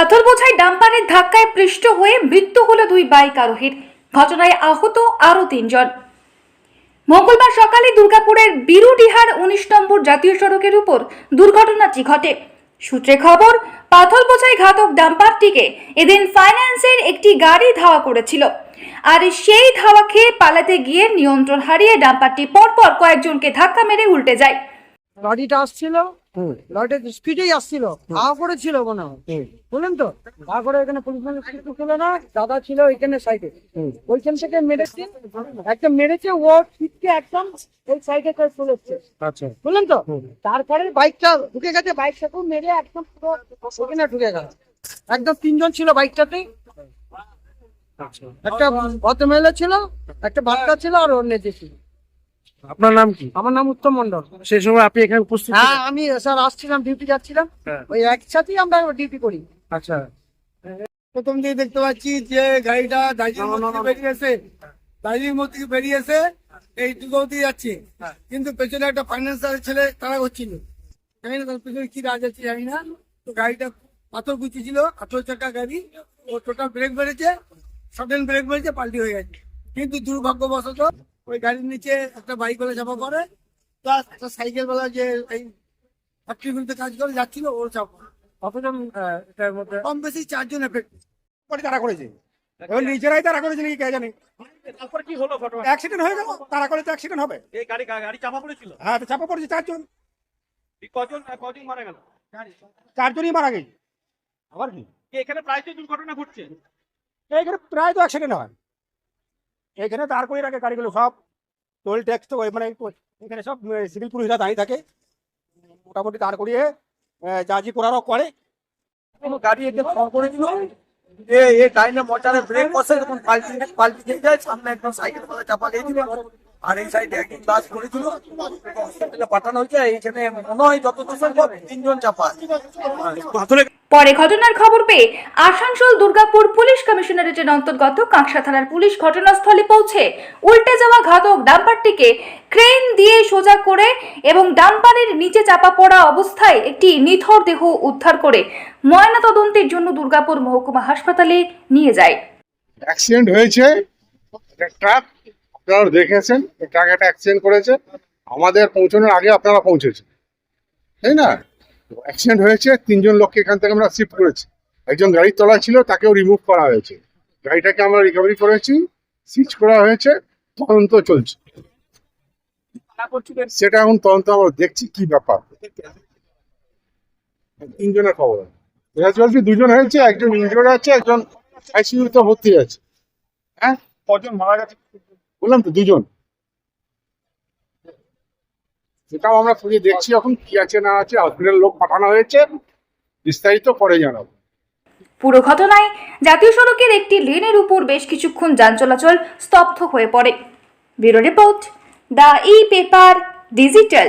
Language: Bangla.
পাথর বোঝাই ডাম্পারের ধাক্কায় পৃষ্ঠ হয়ে মৃত্যু হলো দুই বাইক আরোহীর। ঘটনায় আহত আরও তিনজন। মঙ্গলবার সকালে দুর্গাপুরের বিরুডিহার উনিশ নম্বর জাতীয় সড়কের উপর দুর্ঘটনাটি ঘটে। সূত্রে খবর, পাথর বোঝাই ঘাতক ডাম্পারটিকে এদিন ফাইন্যান্সের একটি গাড়ি ধাওয়া করেছিল। আর সেই ধাওয়া খেয়ে পালাতে গিয়ে নিয়ন্ত্রণ হারিয়ে ডাম্পারটি পরপর কয়েকজনকে ধাক্কা মেরে উল্টে যায়। লরিটা আসছিল লরিটা স্পিডেই আসছিল মনে হয়। বুঝলেন তো? হা করে এখানে পুলিশ কিছু ছিল না দাদা ছিল সাইডে ওইখান থেকে মেরেছে একটা মেরেছে ও ছিটকে একদম ওই সাইডে করে চলেছে আচ্ছা। বুঝলেন তো? তারপরে বাইকটা ঢুকে গেছে বাইকটাকেও মেরে একদম পুরো ওখানে ঢুকে গেল। একদম তিনজন ছিল বাইকটাতে। আচ্ছা। একটা ভদ্রমহিলা ছিল একটা বাচ্চা ছিল আর অন্য ছিল। আপনার নাম কি? আমার নাম উত্তম মন্ডল সেই সময় আপনি এখানে উপস্থিত হ্যাঁ আমি স্যার আসছিলাম ডিউটি যাচ্ছিলাম। হ্যাঁ। ওই একসাথেই আমরা ডিউটি করি। আচ্ছা। প্রথম দিকে দেখতে পাচ্ছি যে গাড়িটা দার্জিলিং বেরিয়েছে দার্জিলিং মোড় থেকে বেরিয়েছে। এই দুর্গাবতী যাচ্ছে। কিন্তু পেছনে একটা ফাইন্যান্সার ছেলে তারা হচ্ছিল। জানি না তার পেছনে কি রাজ আছে জানি না। তো গাড়িটা পাথর গুছিয়েছিল আঠেরো চাকা গাড়ি। ও টোটাল ব্রেক বেড়েছে সডেন ব্রেক বেড়েছে পাল্টি হয়ে গেছে। কিন্তু দুর্ভাগ্যবশত ওই গাড়ির নিচে একটা বাইক বলে চাপা পড়ে প্লাস একটা সাইকেল বলা যে এই ফ্যাক্টরিগুলোতে কাজ করে যাচ্ছিল ওর চাপা কতজন এটার মধ্যে? কম বেশি চারজন এফেক্ট করে তারা করেছে। এবার নিজেরাই তারা করেছে নাকি কে জানে? তারপর কি হলো ঘটনা? অ্যাক্সিডেন্ট হয়ে গেল তারা করে তো অ্যাক্সিডেন্ট হবে। এই গাড়ি গাড়ি চাপা পড়েছিল? হ্যাঁ তো চাপা পড়েছে চারজন। কজন কজন মারা গেল? চারজনই মারা গেছে। আবার কি? এখানে প্রায় তো দুর্ঘটনা ঘটছে। এইখানে প্রায় তো অ্যাক্সিডেন্ট হয়। এইখানে দাঁড় করে রাখে গাড়িগুলো সব টোল ট্যাক্স তো ওই মানে এখানে সব সিভিল পুলিশরা দাঁড়িয়ে থাকে। মোটামুটি দাঁড় করিয়ে আহ, যা জি করারও করে। কোনো গাড়ি একে ফোন করে দিল এ এ ডাইনে মোটরে ব্রেক বসে তখন পাল্টি পাল্টি খেয়ে যায় সামনে একদম সাইকেল করে চাপা দিয়ে দিল। আর এই সাইডে একজন হসপিটালে পাঠানো হয়েছে এইখানে মনে হয় যতদূর সম্ভব তিনজন চাপা। পরে ঘটনার খবর পেয়ে আসানসোল দুর্গাপুর পুলিশ কমিশনারেটের অন্তর্গত কাঁকসা থানার পুলিশ ঘটনাস্থলে পৌঁছে উল্টে যাওয়া ঘাতক ডাম্পারটিকে ক্রেন দিয়ে সোজা করে এবং ডাম্পারের নিচে চাপা পড়া অবস্থায় একটি নিথর দেহ উদ্ধার করে ময়নাতদন্তের জন্য দুর্গাপুর মহকুমা হাসপাতালে নিয়ে যায়। অ্যাক্সিডেন্ট হয়েছে। ট্রাক আপনারা দেখেছেন ট্রাক একটা অ্যাক্সিডেন্ট করেছে। আমাদের পৌঁছানোর আগে আপনারা পৌঁছেছেন। তাই না? অ্যাক্সিডেন্ট হয়েছে তিনজন লোককে এখান থেকে আমরা শিফট করেছি। একজন গাড়ির তলায় ছিল তাকেও রিমুভ করা হয়েছে। গাড়িটাকে আমরা রিকভারি করেছি সিজ করা হয়েছে তদন্ত চলছে। সেটা এখন তদন্ত আমরা দেখছি কি ব্যাপার। তিনজনের খবর। এটা চলছে দুজন হয়েছে একজন ইনজোর্ড আছে একজন আইসিইউতে ভর্তি আছে। হ্যাঁ? কজন মারা গেছে? বললাম তো দুজন। সেটাও আমরা খুঁজে দেখছি এখন কি আছে না আছে হসপিটাল লোক পাঠানো হয়েছে, বিস্তারিত পরে জানাব। পুরো ঘটনায় জাতীয় সড়কের একটি লেনের উপর বেশ কিছুক্ষণ যান চলাচল স্তব্ধ হয়ে পড়ে। Bureau report, the e paper digital.